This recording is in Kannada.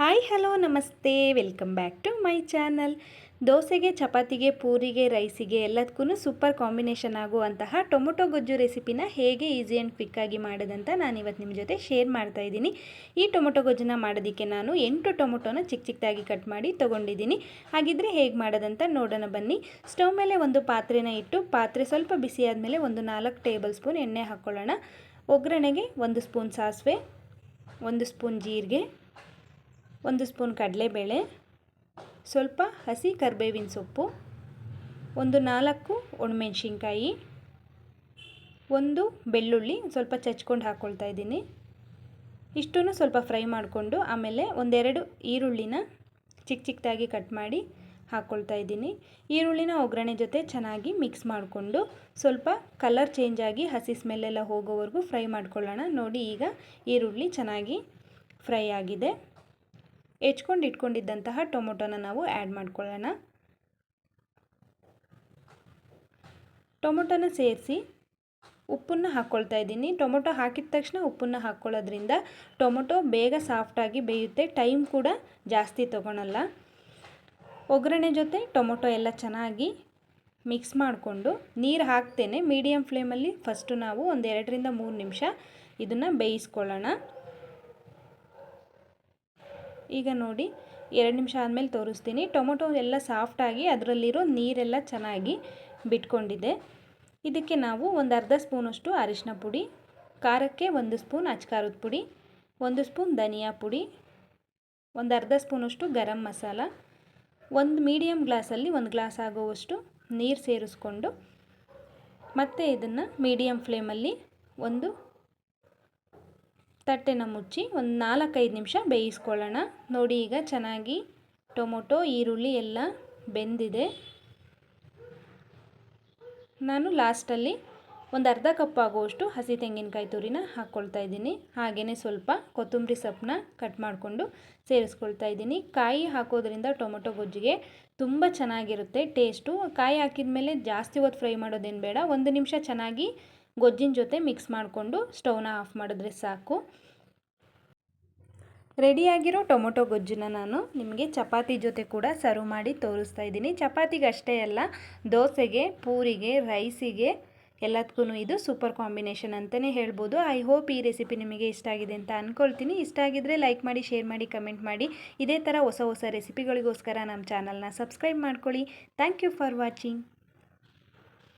ಹಾಯ್, ಹಲೋ, ನಮಸ್ತೆ. Welcome back to my channel. ದೋಸೆಗೆ, ಚಪಾತಿಗೆ, ಪೂರಿಗೆ, ರೈಸಿಗೆ ಎಲ್ಲದಕ್ಕೂ ಸೂಪರ್ ಕಾಂಬಿನೇಷನ್ ಆಗುವಂತಹ ಟೊಮೊಟೊ ಗೊಜ್ಜು ರೆಸಿಪಿನ ಹೇಗೆ ಈಸಿ ಆ್ಯಂಡ್ ಕ್ವಿಕ್ಕಾಗಿ ಮಾಡೋದಂತ ನಾನು ಇವತ್ತು ನಿಮ್ಮ ಜೊತೆ ಶೇರ್ ಮಾಡ್ತಾ ಇದ್ದೀನಿ. ಈ ಟೊಮೊಟೊ ಗೊಜ್ಜನ್ನ ಮಾಡೋದಕ್ಕೆ ನಾನು ಎಂಟು ಟೊಮೊಟೊನ ಚಿಕ್ಕ ಚಿಕ್ಕದಾಗಿ ಕಟ್ ಮಾಡಿ ತೊಗೊಂಡಿದ್ದೀನಿ. ಹಾಗಿದ್ರೆ ಹೇಗೆ ಮಾಡೋದಂತ ನೋಡೋಣ ಬನ್ನಿ. ಸ್ಟವ್ ಮೇಲೆ ಒಂದು ಪಾತ್ರೆನ ಇಟ್ಟು ಪಾತ್ರೆ ಸ್ವಲ್ಪ ಬಿಸಿ ಆದಮೇಲೆ ಒಂದು ನಾಲ್ಕು ಟೇಬಲ್ ಸ್ಪೂನ್ ಎಣ್ಣೆ ಹಾಕ್ಕೊಳ್ಳೋಣ ಒಗ್ಗರಣೆಗೆ ಒಂದು ಸ್ಪೂನ್ ಸಾಸಿವೆ, ಒಂದು ಸ್ಪೂನ್ ಜೀರಿಗೆ ಒಂದು ಸ್ಪೂನ್ ಕಡಲೆಬೇಳೆ, ಸ್ವಲ್ಪ ಹಸಿ ಕರಿಬೇವಿನ ಸೊಪ್ಪು, ಒಂದು ನಾಲ್ಕು ಒಣಮೆಣ್ಸಿನ್ಕಾಯಿ, ಒಂದು ಬೆಳ್ಳುಳ್ಳಿ ಸ್ವಲ್ಪ ಚಚ್ಕೊಂಡು ಹಾಕ್ಕೊಳ್ತಾ ಇದ್ದೀನಿ. ಇಷ್ಟೂ ಸ್ವಲ್ಪ ಫ್ರೈ ಮಾಡಿಕೊಂಡು ಆಮೇಲೆ ಒಂದೆರಡು ಈರುಳ್ಳಿನ ಚಿಕ್ಕ ಚಿಕ್ಕದಾಗಿ ಕಟ್ ಮಾಡಿ ಹಾಕ್ಕೊಳ್ತಾ ಇದ್ದೀನಿ. ಈರುಳ್ಳಿನ ಒಗ್ಗರಣೆ ಜೊತೆ ಚೆನ್ನಾಗಿ ಮಿಕ್ಸ್ ಮಾಡಿಕೊಂಡು ಸ್ವಲ್ಪ ಕಲರ್ ಚೇಂಜ್ ಆಗಿ ಹಸಿ ಸ್ಮೆಲ್ಲೆಲ್ಲ ಹೋಗೋವರೆಗೂ ಫ್ರೈ ಮಾಡ್ಕೊಳ್ಳೋಣ. ನೋಡಿ ಈಗ ಈರುಳ್ಳಿ ಚೆನ್ನಾಗಿ ಫ್ರೈ ಆಗಿದೆ. ಹೆಚ್ಕೊಂಡು ಇಟ್ಕೊಂಡಿದ್ದಂತಹ ಟೊಮೊಟೊನ ನಾವು ಆ್ಯಡ್ ಮಾಡ್ಕೊಳ್ಳೋಣ. ಟೊಮೊಟೊನ ಸೇರಿಸಿ ಉಪ್ಪನ್ನು ಹಾಕ್ಕೊಳ್ತಾ ಇದ್ದೀನಿ. ಟೊಮೊಟೊ ಹಾಕಿದ ತಕ್ಷಣ ಉಪ್ಪನ್ನು ಹಾಕ್ಕೊಳ್ಳೋದ್ರಿಂದ ಟೊಮೊಟೊ ಬೇಗ ಸಾಫ್ಟಾಗಿ ಬೇಯುತ್ತೆ. ಟೈಮ್ ಕೂಡ ಜಾಸ್ತಿ ತೊಗೊಳಲ್ಲ. ಒಗ್ಗರಣೆ ಜೊತೆ ಟೊಮೊಟೊ ಎಲ್ಲ ಚೆನ್ನಾಗಿ ಮಿಕ್ಸ್ ಮಾಡಿಕೊಂಡು ನೀರು ಹಾಕ್ತೇನೆ. ಮೀಡಿಯಮ್ ಫ್ಲೇಮಲ್ಲಿ ಫಸ್ಟು ನಾವು ಒಂದು ಎರಡರಿಂದ ಮೂರು ನಿಮಿಷ ಇದನ್ನು ಬೇಯಿಸ್ಕೊಳ್ಳೋಣ. ಈಗ ನೋಡಿ, ಎರಡು ನಿಮಿಷ ಆದಮೇಲೆ ತೋರಿಸ್ತೀನಿ. ಟೊಮೊಟೊ ಎಲ್ಲ ಸಾಫ್ಟಾಗಿ ಅದರಲ್ಲಿರೋ ನೀರೆಲ್ಲ ಚೆನ್ನಾಗಿ ಬಿಟ್ಕೊಂಡಿದೆ. ಇದಕ್ಕೆ ನಾವು ಒಂದು ಅರ್ಧ ಸ್ಪೂನಷ್ಟು ಅರಿಶಿನ ಪುಡಿ, ಖಾರಕ್ಕೆ ಒಂದು ಸ್ಪೂನ್ ಅಚ್ಕಾರದ ಪುಡಿ, ಒಂದು ಸ್ಪೂನ್ ಧನಿಯಾ ಪುಡಿ, ಒಂದು ಅರ್ಧ ಸ್ಪೂನಷ್ಟು ಗರಂ ಮಸಾಲ, ಒಂದು ಮೀಡಿಯಮ್ ಗ್ಲಾಸಲ್ಲಿ ಒಂದು ಗ್ಲಾಸ್ ಆಗುವಷ್ಟು ನೀರು ಸೇರಿಸ್ಕೊಂಡು ಮತ್ತೆ ಇದನ್ನು ಮೀಡಿಯಮ್ ಫ್ಲೇಮಲ್ಲಿ ಒಂದು ತಟ್ಟೆನ ಮುಚ್ಚಿ ಒಂದು ನಾಲ್ಕೈದು ನಿಮಿಷ ಬೇಯಿಸ್ಕೊಳ್ಳೋಣ. ನೋಡಿ ಈಗ ಚೆನ್ನಾಗಿ ಟೊಮೊಟೊ, ಈರುಳ್ಳಿ ಎಲ್ಲ ಬೆಂದಿದೆ. ನಾನು ಲಾಸ್ಟಲ್ಲಿ ಒಂದು ಅರ್ಧ ಕಪ್ ಆಗುವಷ್ಟು ಹಸಿ ತೆಂಗಿನಕಾಯಿ ತುರಿನ ಹಾಕ್ಕೊಳ್ತಾ ಇದ್ದೀನಿ. ಹಾಗೆಯೇ ಸ್ವಲ್ಪ ಕೊತ್ತಂಬರಿ ಸೊಪ್ಪನ್ನ ಕಟ್ ಮಾಡಿಕೊಂಡು ಸೇರಿಸ್ಕೊಳ್ತಾ ಇದ್ದೀನಿ. ಕಾಯಿ ಹಾಕೋದ್ರಿಂದ ಟೊಮೊಟೊ ಗೊಜ್ಜಿಗೆ ತುಂಬ ಚೆನ್ನಾಗಿರುತ್ತೆ, ಟೇಸ್ಟು. ಕಾಯಿ ಹಾಕಿದ ಮೇಲೆ ಜಾಸ್ತಿ ಹೊತ್ತು ಫ್ರೈ ಮಾಡೋದೇನು ಬೇಡ, ಒಂದು ನಿಮಿಷ ಚೆನ್ನಾಗಿ ಗೊಜ್ಜಿನ ಜೊತೆ ಮಿಕ್ಸ್ ಮಾಡಿಕೊಂಡು ಸ್ಟೌನ ಆಫ್ ಮಾಡಿದ್ರೆ ಸಾಕು. ರೆಡಿಯಾಗಿರೋ ಟೊಮೊಟೊ ಗೊಜ್ಜನ್ನ ನಾನು ನಿಮಗೆ ಚಪಾತಿ ಜೊತೆ ಕೂಡ ಸರ್ವ್ ಮಾಡಿ ತೋರಿಸ್ತಾ ಇದ್ದೀನಿ. ಚಪಾತಿಗೆ ಅಷ್ಟೇ ಅಲ್ಲ, ದೋಸೆಗೆ, ಪೂರಿಗೆ, ರೈಸಿಗೆ ಎಲ್ಲದಕ್ಕೂ ಇದು ಸೂಪರ್ ಕಾಂಬಿನೇಷನ್ ಅಂತಲೇ ಹೇಳ್ಬೋದು. ಐ ಹೋಪ್ ಈ ರೆಸಿಪಿ ನಿಮಗೆ ಇಷ್ಟ ಆಗಿದೆ ಅಂತ ಅಂದ್ಕೊಳ್ತೀನಿ ಇಷ್ಟ ಆಗಿದ್ದರೆ ಲೈಕ್ ಮಾಡಿ, ಶೇರ್ ಮಾಡಿ, ಕಮೆಂಟ್ ಮಾಡಿ. ಇದೇ ಥರ ಹೊಸ ಹೊಸ ರೆಸಿಪಿಗಳಿಗೋಸ್ಕರ ನಮ್ಮ ಚಾನಲ್ನ ಸಬ್ಸ್ಕ್ರೈಬ್ ಮಾಡ್ಕೊಳ್ಳಿ. Thank you for watching.